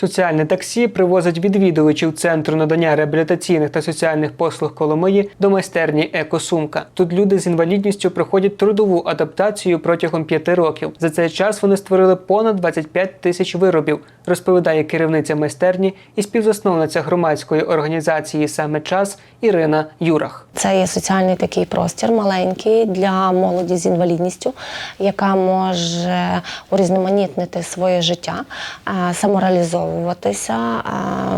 Соціальне таксі привозить відвідувачів центру надання реабілітаційних та соціальних послуг Коломиї до майстерні Екосумка. Тут люди з інвалідністю проходять трудову адаптацію протягом п'яти років. За цей час вони створили понад 25 тисяч виробів, розповідає керівниця майстерні і співзасновниця громадської організації Саме час Ірина Юрах. Це є соціальний такий простір маленький для молоді з інвалідністю, яка може урізноманітнити своє життя, е, самореалізовуватися,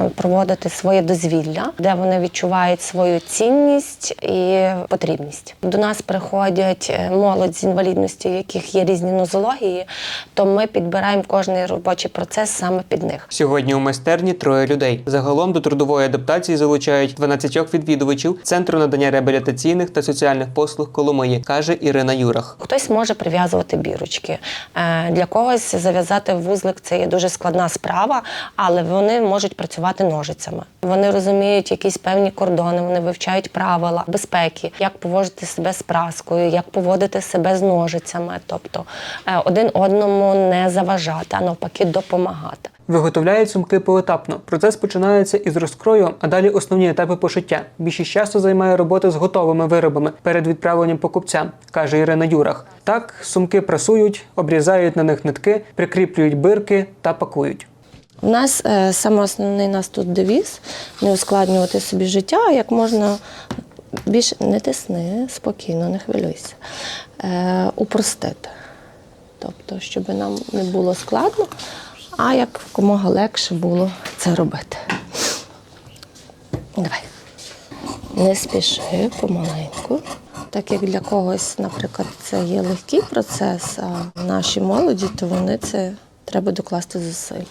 е, проводити своє дозвілля, де вони відчувають свою цінність і потрібність. До нас приходять е, молодь з інвалідністю, у яких є різні нозології, то ми підбираємо кожний робочий процес саме під них. Сьогодні у майстерні троє людей. Загалом до трудової адаптації залучають 12 відвідувачів центру надання реабілітаційних та соціальних послуг Коломиї, каже Ірина Юрах. Хтось може прив'язувати бірочки. Е, Для когось зав'язати вузлик це є дуже складна справа, але вони можуть працювати ножицями. Вони розуміють якісь певні кордони, вони вивчають правила безпеки, як поводити себе з праскою, як поводити себе з ножицями, тобто е, один одному не заважати, а навпаки, допомагати. Виготовляють сумки поетапно. Процес починається із розкрою, а далі основні етапи пошиття. Більшість часу займає робота з готовими виробами перед відправленням покупцям, каже Ірина Юрах. Так, сумки прасують, обрізають на них нитки, прикріплюють бирки та пакують. У нас е, саме основний нас тут девіз не ускладнювати собі життя, а як можна більше не тисни, спокійно, не хвилюйся. Е, упростити. Тобто, щоб нам не було складно, а як якомога легше було це робити. Давай. Не спіши помаленьку. Так як для когось, наприклад, це є легкий процес, а наші молоді, то вони це треба докласти зусиль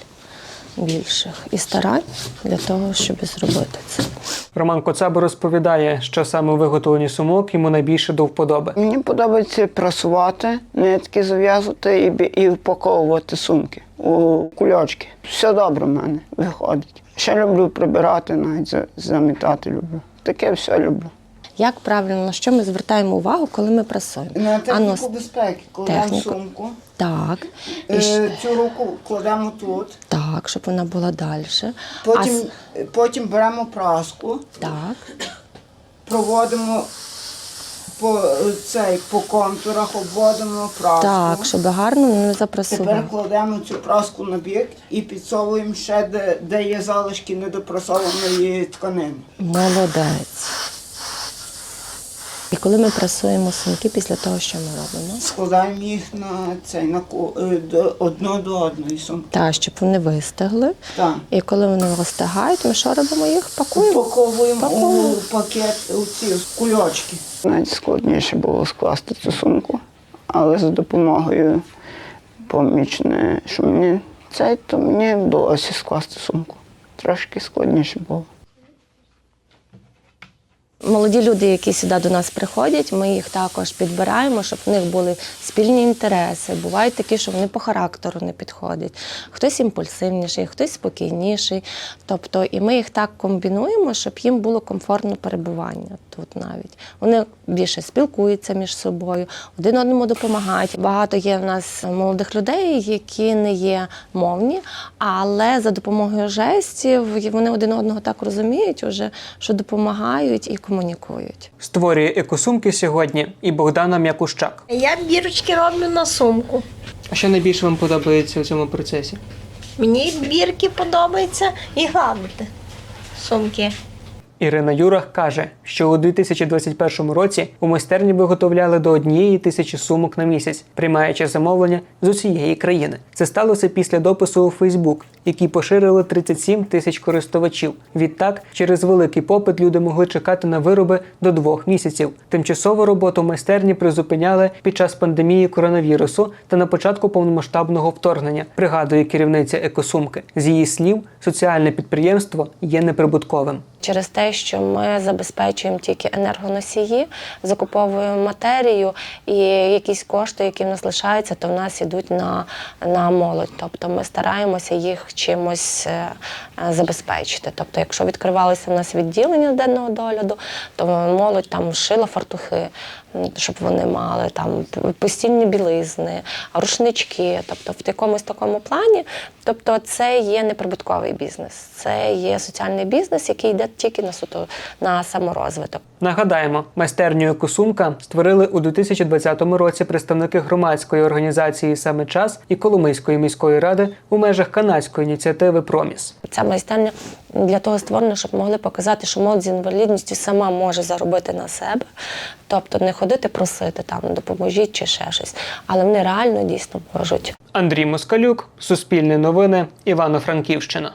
більших і старань для того, щоб зробити це. Роман Коцаба розповідає, що саме у виготовленні сумок йому найбільше до вподоби. Мені подобається прасувати, нитки зав'язувати і, бі- і впаковувати сумки у кульочки. Все добре в мене виходить. Ще люблю прибирати, навіть замітати люблю. Таке все люблю. Як правильно, на що ми звертаємо увагу, коли ми прасуємо? Ану, с- безпеки техніку. сумку. так, і Е, Цю руку кладемо тут, так, щоб вона була далі. потім, А потім беремо праску, так, проводимо по, цей, по контурах, обводимо праску. так, щоб гарно не Тепер кладемо цю праску на бік і підсовуємо ще, де, де є залишки недопрасованої тканини. Молодець. І коли ми прасуємо сумки після того, що ми робимо? Складаємо їх на цей на ку- е, до одно до одної сумки. Так, щоб вони вистигли. Так. І коли вони вистигають, ми що робимо їх? Пакуємо. Упаковуємо у пакет у ці кульочки. Навіть складніше було скласти цю сумку, але за допомогою помічне, що мені цей, то мені вдалося скласти сумку. Трошки складніше було. Молоді люди, які сюди до нас приходять, ми їх також підбираємо, щоб в них були спільні інтереси. Бувають такі, що вони по характеру не підходять. Хтось імпульсивніший, хтось спокійніший. Тобто, і ми їх так комбінуємо, щоб їм було комфортно перебування тут навіть. Вони більше спілкуються між собою, один одному допомагають. Багато є в нас молодих людей, які не є мовні, але за допомогою жестів вони один одного так розуміють, уже, що допомагають і комунікують. Створює екосумки сьогодні і Богдана М'якущак. Я бірочки роблю на сумку. А що найбільше вам подобається у цьому процесі? Мені бірки подобається і гладити сумки. Ірина Юрах каже, що у 2021 році у майстерні виготовляли до однієї тисячі сумок на місяць, приймаючи замовлення з усієї країни. Це сталося після допису у Фейсбук, який поширили 37 тисяч користувачів. Відтак, через великий попит люди могли чекати на вироби до двох місяців. Тимчасово роботу майстерні призупиняли під час пандемії коронавірусу та на початку повномасштабного вторгнення. Пригадує керівниця екосумки. З її слів, соціальне підприємство є неприбутковим. Через те, що ми забезпечуємо тільки енергоносії, закуповуємо матерію, і якісь кошти, які в нас лишаються, то в нас йдуть на, на молодь. Тобто ми стараємося їх чимось е, е, забезпечити. Тобто, якщо відкривалося в нас відділення денного догляду, то молодь там шила фартухи, щоб вони мали там постільні білизни, рушнички, тобто в якомусь такому плані. Тобто, це є неприбутковий бізнес, це є соціальний бізнес, який йде тільки на суто на саморозвиток. Нагадаємо, майстерню Косумка створили у 2020 році представники громадської організації Саме час і Коломийської міської ради у межах канадської ініціативи Проміс. Ця майстерня для того створена, щоб могли показати, що молодь з інвалідністю сама може заробити на себе, тобто не ходити просити там допоможіть чи ще щось, але вони реально дійсно можуть. Андрій Москалюк, Суспільне новини, Івано-Франківщина.